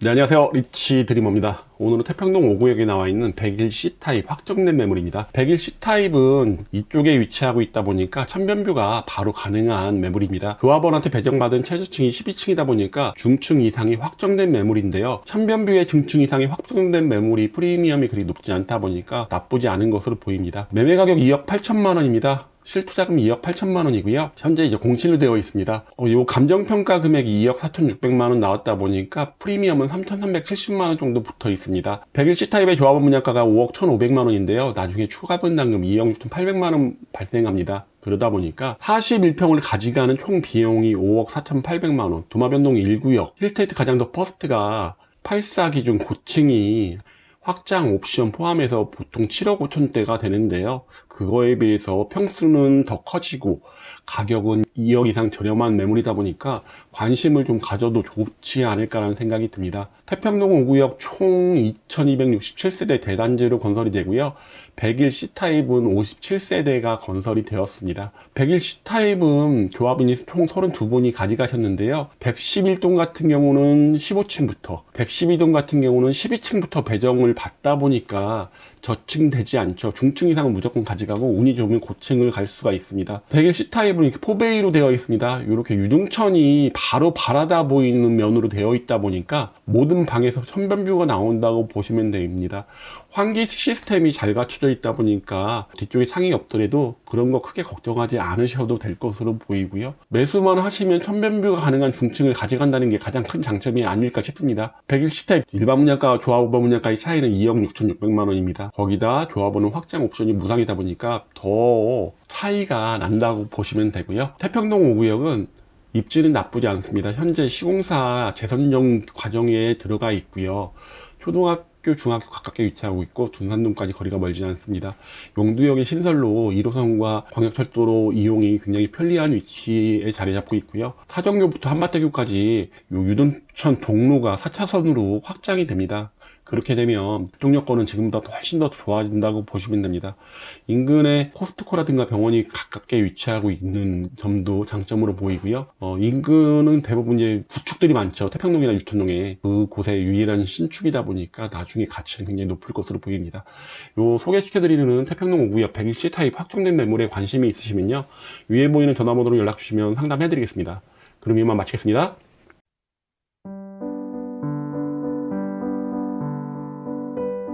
네, 안녕하세요. 리치 드리머입니다. 오늘은 태평동 5구역에 나와 있는 101 C타입 확정된 매물입니다. 101 C타입은 이쪽에 위치하고 있다 보니까 천변뷰가 바로 가능한 매물입니다. 조합원한테 배정받은 최저층이 12층이다 보니까 중층 이상이 확정된 매물인데요. 천변뷰의 중층 이상이 확정된 매물이 프리미엄이 그리 높지 않다 보니까 나쁘지 않은 것으로 보입니다. 매매 가격 2억 8천만 원입니다. 실투자금 2억 8천만 원이고요. 현재 이제 공실로 되어 있습니다. 어, 요 감정평가 금액이 2억 4,600만 원 나왔다 보니까 프리미엄은 3,370만 원 정도 붙어 있습니다. 101C 타입의 조합원 분양가가 5억 1,500만 원인데요. 나중에 추가 분담금 2억 6,800만 원 발생합니다. 그러다 보니까 41평을 가져가는 총 비용이 5억 4,800만 원. 도마변동 1구역 힐스테이트 가장도 퍼스트가 84 기준 고층이 확장 옵션 포함해서 보통 7억 5천대가 되는데요. 그거에 비해서 평수는 더 커지고 가격은 2억 이상 저렴한 매물이다 보니까 관심을 좀 가져도 좋지 않을까라는 생각이 듭니다. 태평동 5구역 총 2267세대 대단지로 건설이 되고요. 101 C타입은 57세대가 건설이 되었습니다. 101 C타입은 조합인이 총 32분이 가져가셨는데요. 111동 같은 경우는 15층부터, 112동 같은 경우는 12층부터 배정을 받다 보니까 저층 되지 않죠. 중층 이상은 무조건 가져가 고 운이 좋으면 고층을 갈 수가 있습니다. 101 C타입은 이렇게 포베이로 되어 있습니다. 이렇게 유등천이 바로 바라다 보이는 면으로 되어 있다 보니까 모든 방에서 천변뷰가 나온다고 보시면 됩니다. 환기 시스템이 잘 갖춰져 있다 보니까 뒤쪽에 상이 없더라도 그런 거 크게 걱정하지 않으셔도 될 것으로 보이고요. 매수만 하시면 천변뷰가 가능한 중층을 가져간다는 게 가장 큰 장점이 아닐까 싶습니다. 101 C타입 일반 분양가와 조합원 분양가의 차이는 2억 6,600만 원입니다. 거기다 조합원은 확장 옵션이 무상이다 보니까 더 차이가 난다고 보시면 되고요. 태평동 5구역은 입지는 나쁘지 않습니다. 현재 시공사 재선정 과정에 들어가 있고요. 초등학교, 중학교 가깝게 위치하고 있고 둔산동까지 거리가 멀지 않습니다. 용두역의 신설로 1호선과 광역철도로 이용이 굉장히 편리한 위치에 자리 잡고 있고요. 사정교부터 한마대교까지 요 유동천 동로가 4차선으로 확장이 됩니다. 그렇게 되면 교통 여건은 지금보다 훨씬 더 좋아진다고 보시면 됩니다. 인근에 코스트코라든가 병원이 가깝게 위치하고 있는 점도 장점으로 보이고요. 어, 인근은 대부분 이제 구축들이 많죠. 태평동이나 유천동에 그곳의 유일한 신축이다 보니까 나중에 가치는 굉장히 높을 것으로 보입니다. 요 소개시켜드리는 태평동 5구역 120C 타입 확정된 매물에 관심이 있으시면요. 위에 보이는 전화번호로 연락 주시면 상담해드리겠습니다. 그럼 이만 마치겠습니다.